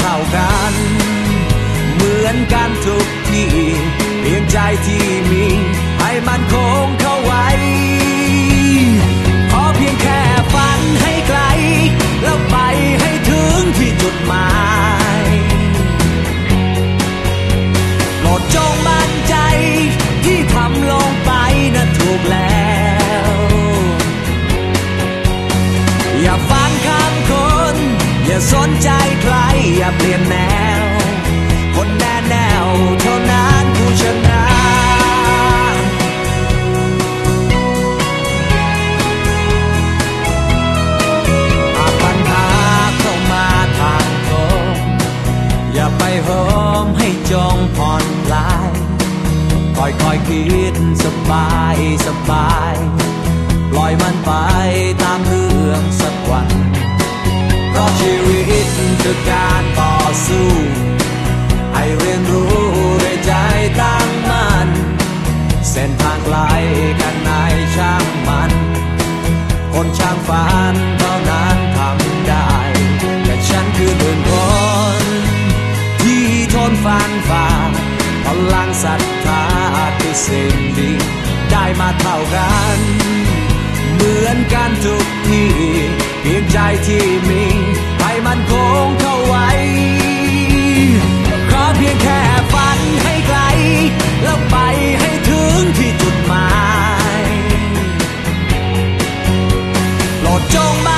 เท่ากัน เหมือนกันทุกทีเพียงใจที่มีให้มันคง บาย ปล่อยมันไปตามเรื่องสักวัน เพราะชีวิตคือการต่อสู้ ให้เรียนรู้ด้วยใจตั้งมั่น เส้นทางไกลกันไหนช่างมัน คนช่างฝันเท่านั้นทำได้ แต่ฉันคือเนึ่งคนที่ทนฟันฝ่าพลังศรัทธาคือสิ่งดี ได้มาเท่ากัน เหมือนกันทุกทีเพียงใจที่มีให้มันคงเข้าไว้ ขอเพียงแค่ฝันให้ไกล แล้วไปให้ถึงที่จุดหมายโปรดจงมา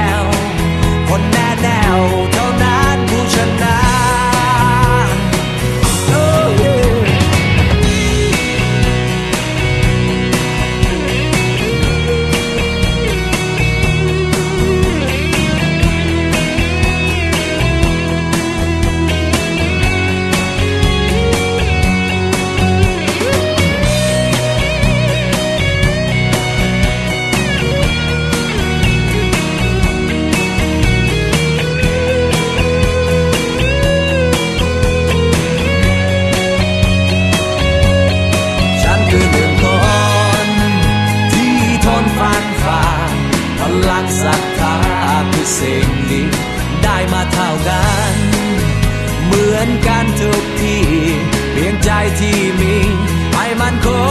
ว 太致命มีไ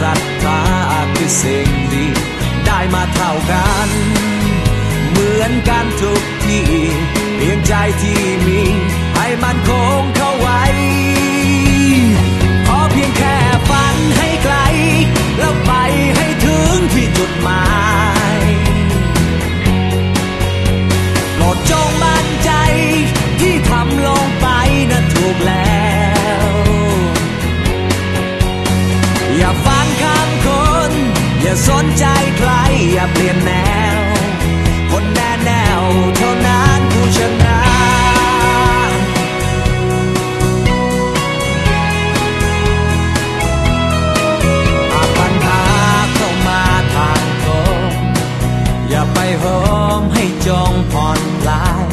ศรัทธาคือสิ่งดี ได้มาเท่ากัน เหมือนกันทุกที่เพียงใจที่มี ให้มันคงเข้าไว้ ขอเพียงแค่ฝันให้ไกล แล้วไปให้ถึงที่จุดหมายโปรดจงมั่นใจที่ทำลงไปนั้นถูกแล้ว ลี่ยนแนว คนแน่แนวเท่านั้นผู้ชนะหาปัญหาเข้ามาทางตรงอย่าไปโหมให้จงผ่อนคลาย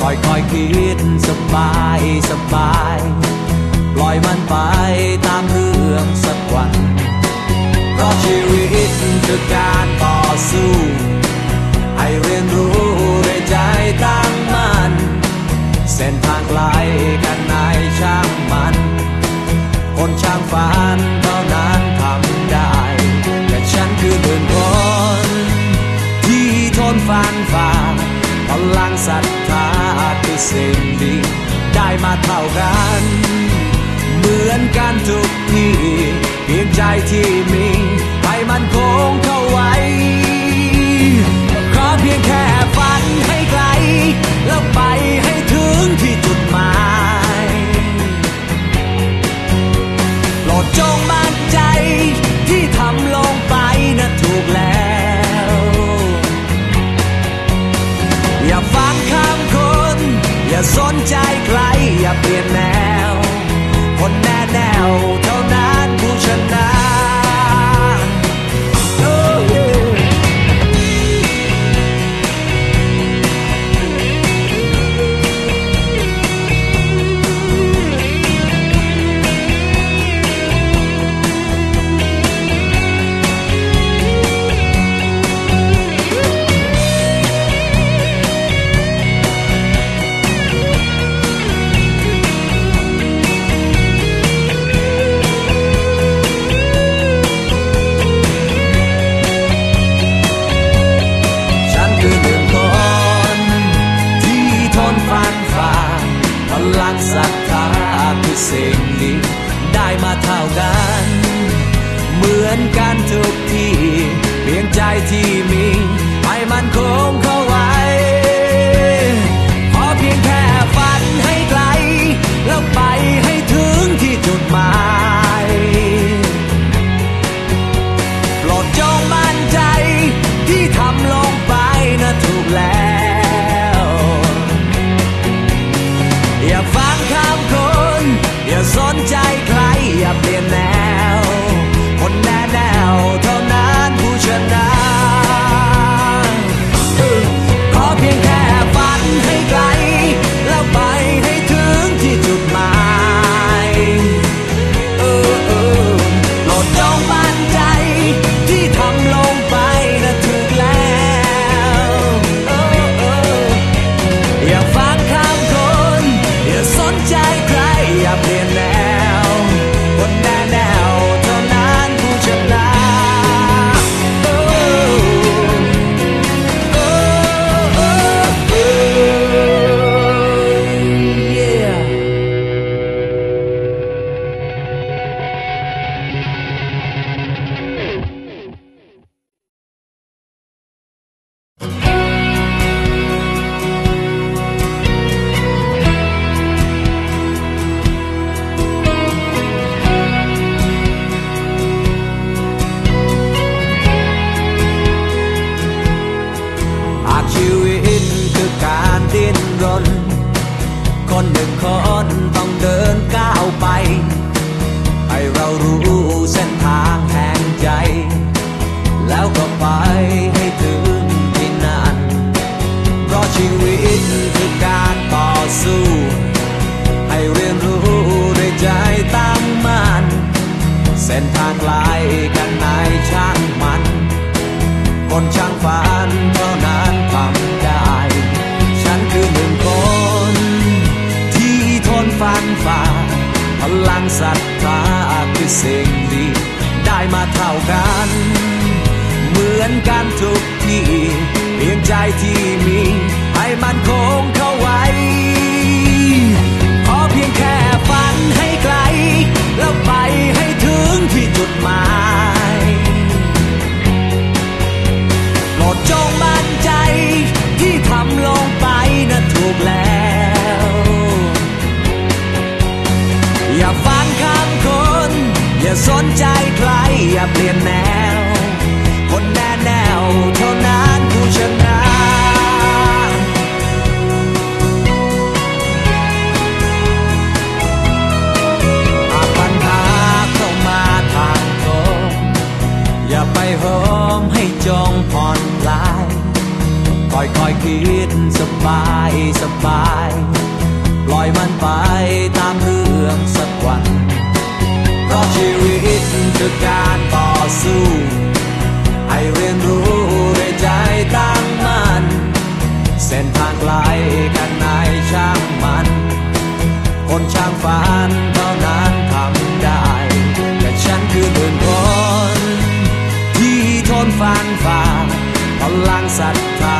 ค่อยค่อยคิดสบายสบาย ปล่อยมันไปตามเรื่องสักวันเพราะชีวิตคือการ สิ่งดี ได้มาเท่ากัน เหมือนกันทุกทีเพียงใจที่มี น เส้นทางไกลกันไหนช่างมัน คนช่างฝันเท่านั้นทำได้ ฉันคือหนึ่งคน ที่ทนฟันฝ่า พลังศรัทธาคือสิ่งดี ได้มาเท่ากัน เหมือนกันทุกที่เพียงใจที่มี ให้มันคงเข้าไว้ ขอเพียงแค่ฝัน บายสบาย ปล่อยมันไปตามเรื่องสักวัน เพราะชีวิตคือการต่อสู้ ให้เรียนรู้ด้ใจตั้งมั่น เส้นทางไกลกันนายช่างมัน คนช่างฝันเท่านั้นทำได้ แต่ฉันคือหนึ่งคนที่ทนฟันฝ่าพลังศรัทธา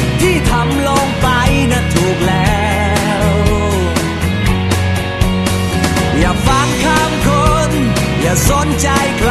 ใจใคร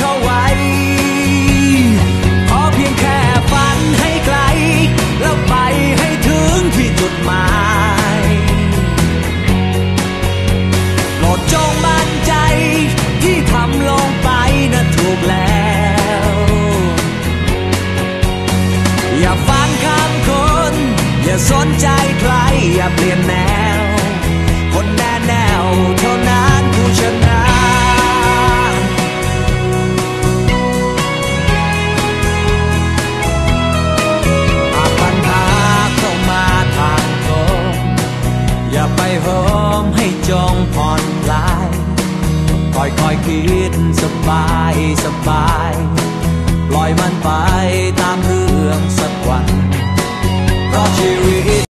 อย่าสนใจใครอย่าเปลี่ยนแนว คนแน่แนวเท่านั้นผู้ชนะอาปัญหาเข้ามาทางตรงอย่าไปโหมให้จงผ่อนคลายค่อยคิดสบายสบาย ปล่อยมันไปตามเรื่องสักวัน Spirit